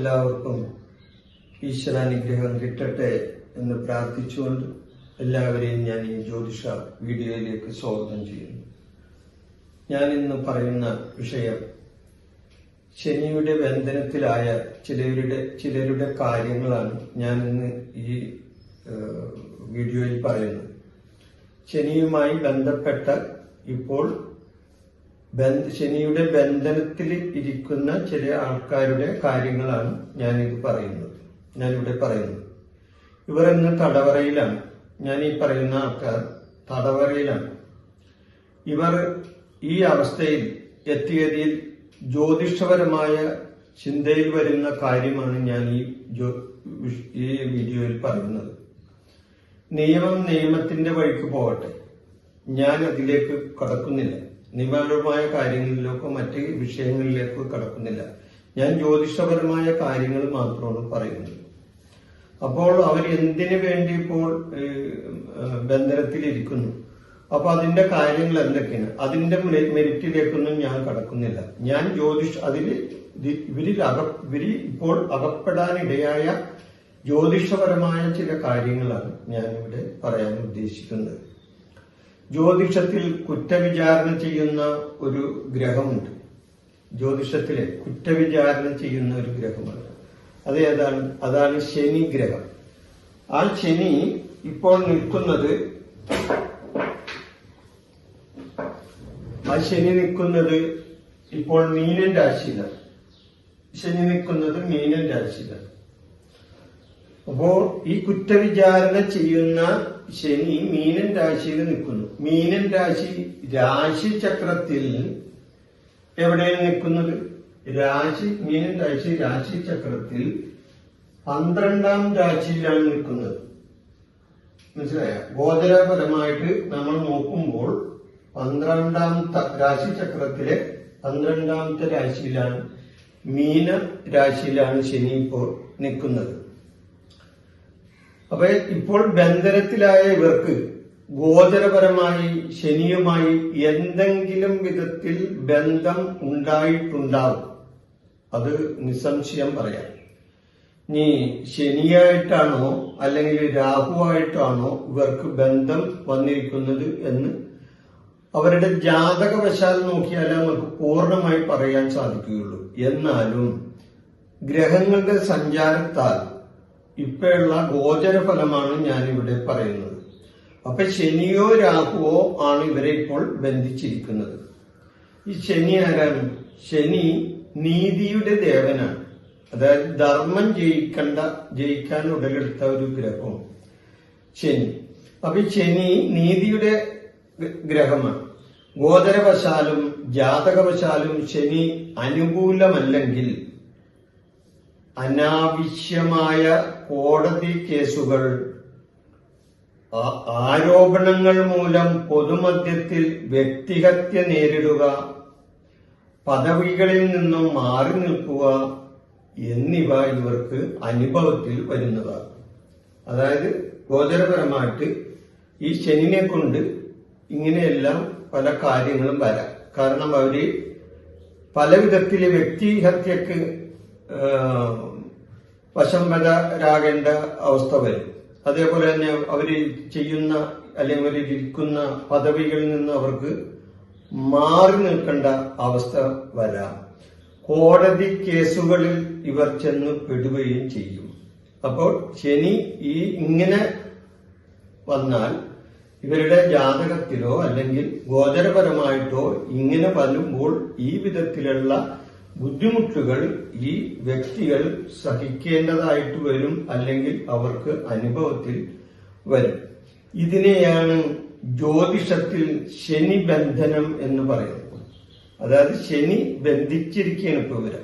എല്ലാവർക്കും ഈശ്വരാനുഗ്രഹം കിട്ടട്ടെ എന്ന് പ്രാർത്ഥിച്ചുകൊണ്ട് എല്ലാവരെയും ഞാൻ ഈ ജ്യോതിഷ വീഡിയോയിലേക്ക് സ്വാഗതം ചെയ്യുന്നു. ഞാൻ ഇന്ന് പറയുന്ന വിഷയം ശനിയുടെ ബന്ധനത്തിലായ ചിലരുടെ ചിലരുടെ കാര്യങ്ങളാണ് ഞാൻ ഇന്ന് ഈ വീഡിയോയിൽ പറയുന്നത്. ശനിയുമായി ബന്ധപ്പെട്ട ഇപ്പോൾ ശനിയുടെ ബന്ധനത്തിൽ ഇരിക്കുന്ന ചില ആൾക്കാരുടെ കാര്യങ്ങളാണ് ഞാൻ ഞാനിത് പറയുന്നത്. ഞാനിവിടെ പറയുന്നത്. ഇവർ ഇന്ന് തടവറയിലാണ്. ഞാൻ ഈ പറയുന്ന ആൾക്കാർ തടവറയിലാണ്. ഇവർ ഈ അവസ്ഥയിൽ എത്തിയതിൽ ജ്യോതിഷപരമായ ചിന്തയിൽ വരുന്ന കാര്യമാണ് ഞാൻ ഈ ഈ വീഡിയോയിൽ പറയുന്നത്. നിയമം നിയമത്തിന്റെ വഴിക്ക് പോകട്ടെ. ഞാൻ അതിലേക്ക് കടക്കുന്നില്ല. നിയമപരമായ കാര്യങ്ങളിലേക്കോ മറ്റ് വിഷയങ്ങളിലേക്കോ കടക്കുന്നില്ല. ഞാൻ ജ്യോതിഷപരമായ കാര്യങ്ങൾ മാത്രമാണ് പറയുന്നത്. അപ്പോൾ അവർ എന്തിനു വേണ്ടി ഇപ്പോൾ ബന്ധനത്തിലിരിക്കുന്നു? അപ്പൊ അതിന്റെ കാര്യങ്ങൾ എന്തൊക്കെയാണ്? അതിന്റെ മെരി- മെരിറ്റിലേക്കൊന്നും ഞാൻ കടക്കുന്നില്ല. ഞാൻ ജ്യോതിഷ് അതിൽ ഇവരിൽ അക ഇവരിൽ ഇപ്പോൾ അകപ്പെടാനിടയായ ജ്യോതിഷപരമായ ചില കാര്യങ്ങളാണ് ഞാനിവിടെ പറയാൻ ഉദ്ദേശിക്കുന്നത്. ജ്യോതിഷത്തിൽ കുറ്റവിചാരണ ചെയ്യുന്ന ഒരു ഗ്രഹമുണ്ട്. ജ്യോതിഷത്തിലെ കുറ്റവിചാരണ ചെയ്യുന്ന ഒരു ഗ്രഹമാണ് അത് ഏതാണ്? അതാണ് ശനി ഗ്രഹം. ആ ശനി ഇപ്പോൾ നിൽക്കുന്നത് ആ ശനി നിൽക്കുന്നത് ഇപ്പോൾ മീനൻ രാശിയിലാണ്. ശനി നിൽക്കുന്നത് മീനൻ രാശിയിലാണ്. അപ്പോ ഈ കുറ്റവിചാരണ ചെയ്യുന്ന ശനി മീനൻ രാശിയിൽ നിൽക്കുന്നു. മീനൻ രാശി രാശി ചക്രത്തിൽ എവിടെയാണ് നിൽക്കുന്നത്? രാശി മീനൻ രാശി രാശി ചക്രത്തിൽ പന്ത്രണ്ടാം രാശിയിലാണ് നിൽക്കുന്നത്. മനസ്സിലായ? ഗോചരപരമായിട്ട് നമ്മൾ നോക്കുമ്പോൾ പന്ത്രണ്ടാമത്തെ രാശി ചക്രത്തിലെ പന്ത്രണ്ടാമത്തെ രാശിയിലാണ് മീന രാശിയിലാണ് ശനി ഇപ്പോൾ നിൽക്കുന്നത്. അപ്പൊ ഇപ്പോൾ ബന്ധനത്തിലായ ഇവർക്ക് ഗോചരപരമായി ശനിയുമായി എന്തെങ്കിലും വിധത്തിൽ ബന്ധം ഉണ്ടായിട്ടുണ്ടാവും. അത് നിസ്സംശയം പറയാം. ഇനി ശനിയായിട്ടാണോ അല്ലെങ്കിൽ രാഹുവായിട്ടാണോ ഇവർക്ക് ബന്ധം വന്നിരിക്കുന്നത് എന്ന് അവരുടെ ജാതകവശാൽ നോക്കിയാലേ നമുക്ക് പൂർണമായി പറയാൻ സാധിക്കുകയുള്ളൂ. എന്നാലും ഗ്രഹങ്ങളുടെ സഞ്ചാരത്താൽ ഇപ്പോഴുള്ള ഗോചര ഫലമാണ് ഇവിടെ പറയുന്നത്. അപ്പൊ ശനിയോ രാഹുവോ ആണ് ഇവരെ ഇപ്പോൾ ബന്ധിച്ചിരിക്കുന്നത്. ഈ ശനി ആരാണ്? ശനി നീതിയുടെ ദേവനാണ്. അതായത് ധർമ്മം ജയിക്കണ്ട ജയിക്കാൻ ഉടലെടുത്ത ഒരു ഗ്രഹം. ശനി. അപ്പൊ ശനി നീതിയുടെ ഗ്രഹമാണ്. ഗോചരവശാലും ജാതകവശാലും ശനി അനുകൂലമല്ലെങ്കിൽ അനാവശ്യമായ കോടതി കേസുകൾ ആരോപണങ്ങൾ മൂലം പൊതുമധ്യത്തിൽ വ്യക്തിഹത്യ നേരിടുക പദവികളിൽ നിന്നും മാറി നിൽക്കുക എന്നിവ ഇവർക്ക് അനുഭവത്തിൽ വരുന്നതാണ്. അതായത് ഗോചരപരമായിട്ട് ഈ ശനിനെ കൊണ്ട് ഇങ്ങനെയെല്ലാം പല കാര്യങ്ങളും വരാം. കാരണം അവർ പല വിധത്തിലെ വ്യക്തിഹത്യക്ക് വശംവതരാകേണ്ട അവസ്ഥ വരും. അതേപോലെ തന്നെ അവർ ചെയ്യുന്ന അല്ലെങ്കിൽ അവരിരിക്കുന്ന പദവികളിൽ നിന്ന് അവർക്ക് മാറി നിൽക്കേണ്ട അവസ്ഥ വരാം. കോടതി കേസുകളിൽ ഇവർ ചെന്ന് പെടുകയും ചെയ്യും. അപ്പോൾ ശനി ഈ ഇങ്ങനെ വന്നാൽ ഇവരുടെ ജാതകത്തിലോ അല്ലെങ്കിൽ ഗോചരപരമായിട്ടോ ഇങ്ങനെ വരുമ്പോൾ ഈ വിധത്തിലുള്ള ബുദ്ധിമുട്ടുകൾ ഈ വ്യക്തികൾ സഹിക്കേണ്ടതായിട്ട് വരും അല്ലെങ്കിൽ അവർക്ക് അനുഭവത്തിൽ വരും. ഇതിനെയാണ് ജ്യോതിഷത്തിൽ ശനി ബന്ധനം എന്ന് പറയുന്നത്. അതായത് ശനി ബന്ധിച്ചിരിക്കുകയാണ് ഇപ്പോൾ ഇവർ.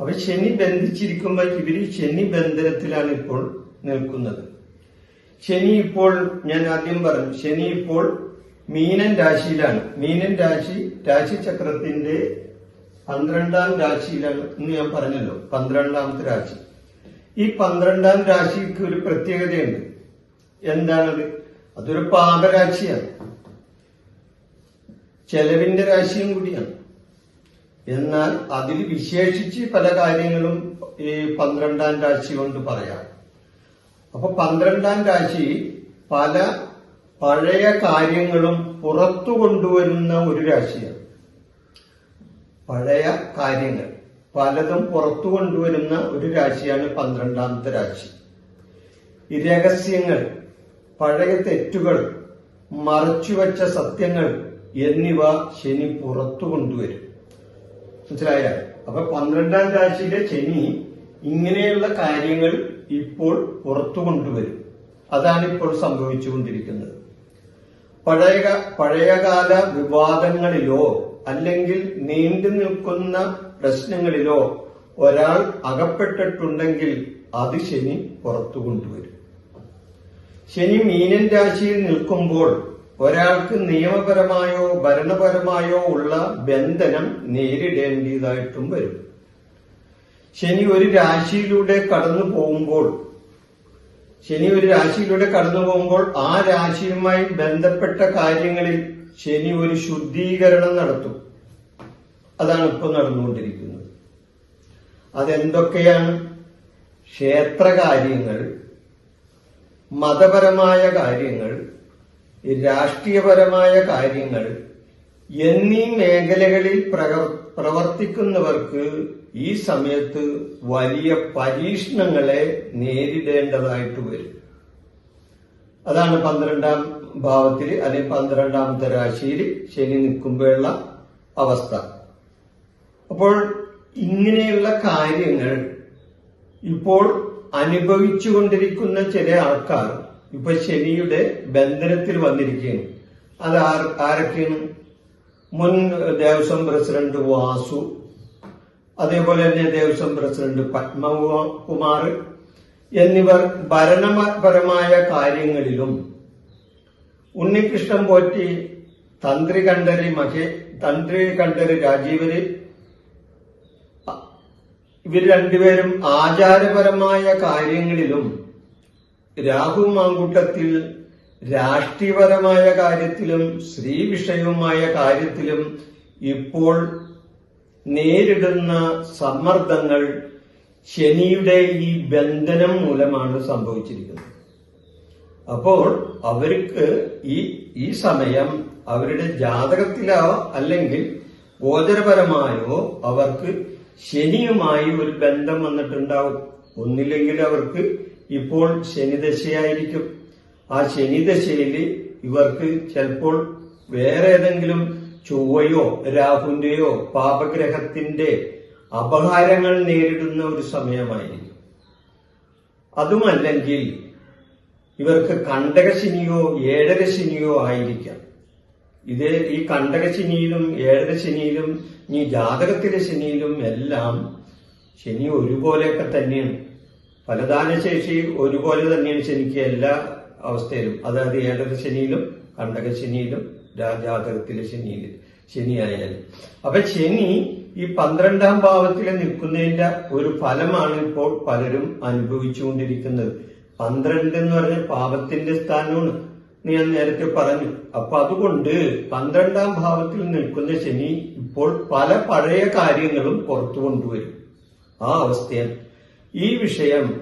അപ്പൊ ശനി ബന്ധിച്ചിരിക്കുമ്പോൾ ഇവർ ശനി ബന്ധനത്തിലാണ് ഇപ്പോൾ നിൽക്കുന്നത്. ശനി ഇപ്പോൾ ഞാൻ ആദ്യം പറഞ്ഞു ശനി ഇപ്പോൾ മീനൻ രാശിയിലാണ്. മീനൻ രാശി രാശിചക്രത്തിന്റെ പന്ത്രണ്ടാം രാശിയിലാണ് എന്ന് ഞാൻ പറഞ്ഞല്ലോ പന്ത്രണ്ടാമത്തെ രാശി. ഈ പന്ത്രണ്ടാം രാശിക്ക് ഒരു പ്രത്യേകതയുണ്ട്. എന്താണത്? അതൊരു പാപരാശിയാണ്. ചെലവിന്റെ രാശിയും കൂടിയാണ്. എന്നാൽ അതിൽ വിശേഷിച്ച് പല കാര്യങ്ങളും ഈ പന്ത്രണ്ടാം രാശി കൊണ്ട് പറയാം. അപ്പൊ പന്ത്രണ്ടാം രാശി പല പഴയ കാര്യങ്ങളും പുറത്തു കൊണ്ടുവരുന്ന ഒരു രാശിയാണ്. പഴയ കാര്യങ്ങൾ. പലതും പുറത്തു കൊണ്ടുവരുന്ന ഒരു രാശിയാണ് പന്ത്രണ്ടാമത്തെ രാശി. രഹസ്യങ്ങൾ പഴയ തെറ്റുകൾ മറച്ചുവെച്ച സത്യങ്ങൾ എന്നിവ ശനി പുറത്തു കൊണ്ടുവരും. മനസ്സിലായ? അപ്പൊ പന്ത്രണ്ടാം രാശിയിലെ ശനി ഇങ്ങനെയുള്ള കാര്യങ്ങൾ ഇപ്പോൾ പുറത്തു കൊണ്ടുവരും. അതാണ് ഇപ്പോൾ സംഭവിച്ചുകൊണ്ടിരിക്കുന്നത്. പഴയ പഴയകാല വിവാദങ്ങളിലോ അല്ലെങ്കിൽ നീണ്ടു നിൽക്കുന്ന പ്രശ്നങ്ങളിലോ ഒരാൾ അകപ്പെട്ടിട്ടുണ്ടെങ്കിൽ അത് ശനി പുറത്തു കൊണ്ടുവരും. ശനി മീനൻ രാശിയിൽ നിൽക്കുമ്പോൾ ഒരാൾക്ക് നിയമപരമായോ ഭരണപരമായോ ഉള്ള ബന്ധനം നേരിടേണ്ടതായിട്ടും വരും. ശനി ഒരു രാശിയിലൂടെ കടന്നു പോകുമ്പോൾ ശനി ഒരു രാശിയിലൂടെ കടന്നു പോകുമ്പോൾ ആ രാശിയുമായി ബന്ധപ്പെട്ട കാര്യങ്ങളിൽ ശനി ഒരു ശുദ്ധീകരണം നടത്തും. അതാണ് ഇപ്പൊ നടന്നുകൊണ്ടിരിക്കുന്നത്. അതെന്തൊക്കെയാണ്? ക്ഷേത്രകാര്യങ്ങൾ മതപരമായ കാര്യങ്ങൾ രാഷ്ട്രീയപരമായ കാര്യങ്ങൾ എന്നീ മേഖലകളിൽ പ്രവർത്തിക്കുന്നവർക്ക് ഈ സമയത്ത് വലിയ പരീക്ഷണങ്ങളെ നേരിടേണ്ടതായിട്ട് വരും. അതാണ് പന്ത്രണ്ടാം ഭാവത്തിൽ അല്ലെങ്കിൽ പന്ത്രണ്ടാമത്തെ രാശിയിൽ ശനി നിൽക്കുമ്പോഴുള്ള അവസ്ഥ. അപ്പോൾ ഇങ്ങനെയുള്ള കാര്യങ്ങൾ ഇപ്പോൾ അനുഭവിച്ചുകൊണ്ടിരിക്കുന്ന ചില ആൾക്കാർ ഇപ്പൊ ശനിയുടെ ബന്ധനത്തിൽ വന്നിരിക്കുകയാണ്. അത് ആരൊക്കെയാണ്? മുൻ ദേവസ്വം പ്രസിഡന്റ് വാസു അതേപോലെ തന്നെ ദേവസ്വം പ്രസിഡന്റ് പത്മകുമാർ എന്നിവർ ഭരണപരമായ കാര്യങ്ങളിലും ഉണ്ണികൃഷ്ണൻ പോറ്റി തന്ത്രി കണ്ഠര് മഹേ തന്ത്രി കണ്ഠര് രാജീവര്. ഇവർ രണ്ടുപേരും ആചാരപരമായ കാര്യങ്ങളിലും രാഹു മാങ്കൂട്ടത്തിൽ രാഷ്ട്രീയപരമായ കാര്യത്തിലും സ്ത്രീ വിഷയവുമായ കാര്യത്തിലും ഇപ്പോൾ നേരിടുന്ന സമ്മർദ്ദങ്ങൾ ശനിയുടെ ഈ ബന്ധനം മൂലമാണ് സംഭവിച്ചിരിക്കുന്നത്. അപ്പോൾ അവർക്ക് ഈ ഈ സമയം അവരുടെ ജാതകത്തിലോ അല്ലെങ്കിൽ ഗോചരപരമായോ അവർക്ക് ശനിയുമായി ഒരു ബന്ധം വന്നിട്ടുണ്ടാവും. ഒന്നില്ലെങ്കിൽ അവർക്ക് ഇപ്പോൾ ശനിദശയായിരിക്കും. ആ ശനിദശയിൽ ഇവർക്ക് ചിലപ്പോൾ വേറെ ഏതെങ്കിലും ചൊവ്വയോ രാഹുവിന്റെയോ പാപഗ്രഹത്തിന്റെ അപഹാരങ്ങൾ നേരിടുന്ന ഒരു സമയമായിരിക്കും. അതുമല്ലെങ്കിൽ ഇവർക്ക് കണ്ടകശനിയോ ഏഴരശനിയോ ആയിരിക്കാം. ഇത് ഈ കണ്ടകശനിയിലും ഏഴരശനിയിലും ഈ ജാതകത്തിലെ ശനിയിലും എല്ലാം ശനി ഒരുപോലെയൊക്കെ തന്നെയാണ്. ഫലദാനശേഷി ഒരുപോലെ തന്നെയാണ് ശനിക്ക് എല്ലാ അവസ്ഥയിലും. അതായത് ഏഴര ശനിയിലും കണ്ടകശനിയിലും ജാതകത്തിലെ ശനിയിലും ശനിയായാലും. അപ്പൊ ശനി ഈ പന്ത്രണ്ടാം ഭാവത്തിൽ നിൽക്കുന്നതിന്റെ ഒരു ഫലമാണ് ഇപ്പോൾ പലരും അനുഭവിച്ചുകൊണ്ടിരിക്കുന്നത്. പന്ത്രണ്ട് എന്ന് പറഞ്ഞ പാപത്തിന്റെ സ്ഥാനമാണ്. ഞാൻ നേരത്തെ പറഞ്ഞു. അപ്പൊ അതുകൊണ്ട് പന്ത്രണ്ടാം ഭാവത്തിൽ നിൽക്കുന്ന ശനി ഇപ്പോൾ പല പഴയ കാര്യങ്ങളും പുറത്തു കൊണ്ടുവരും. ആ അവസ്ഥയാണ്. ഈ വിഷയം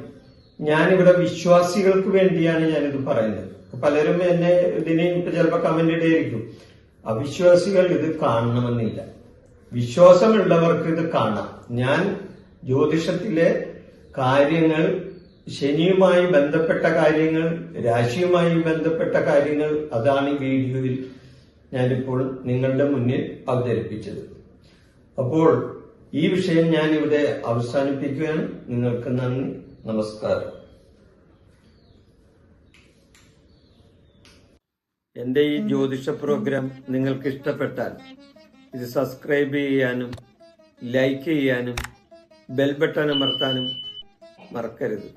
ഞാനിവിടെ വിശ്വാസികൾക്ക് വേണ്ടിയാണ് ഞാനിത് പറയുന്നത്. പലരും എന്നെ ഇതിനെ ഇപ്പൊ ചിലപ്പോൾ കമന്റ് ഇടയായിരിക്കും. അവിശ്വാസികൾ ഇത് കാണണമെന്നില്ല. വിശ്വാസമുള്ളവർക്ക് ഇത് കാണാം. ഞാൻ ജ്യോതിഷത്തിലെ കാര്യങ്ങൾ ശനിയുമായി ബന്ധപ്പെട്ട കാര്യങ്ങൾ രാശിയുമായി ബന്ധപ്പെട്ട കാര്യങ്ങൾ അതാണ് ഈ വീഡിയോയിൽ ഞാനിപ്പോൾ നിങ്ങളുടെ മുന്നിൽ അവതരിപ്പിച്ചത്. അപ്പോൾ ഈ വിഷയം ഞാൻ ഇവിടെ അവസാനിപ്പിക്കുകയാണ്. നിങ്ങൾക്ക് നന്ദി നമസ്കാരം. എന്റെ ഈ ജ്യോതിഷ പ്രോഗ്രാം നിങ്ങൾക്ക് ഇഷ്ടപ്പെട്ടാൽ ഇത് സബ്സ്ക്രൈബ് ചെയ്യാനും ലൈക്ക് ചെയ്യാനും ബെൽ ബട്ടൺ അമർത്താനും മറക്കരുത്.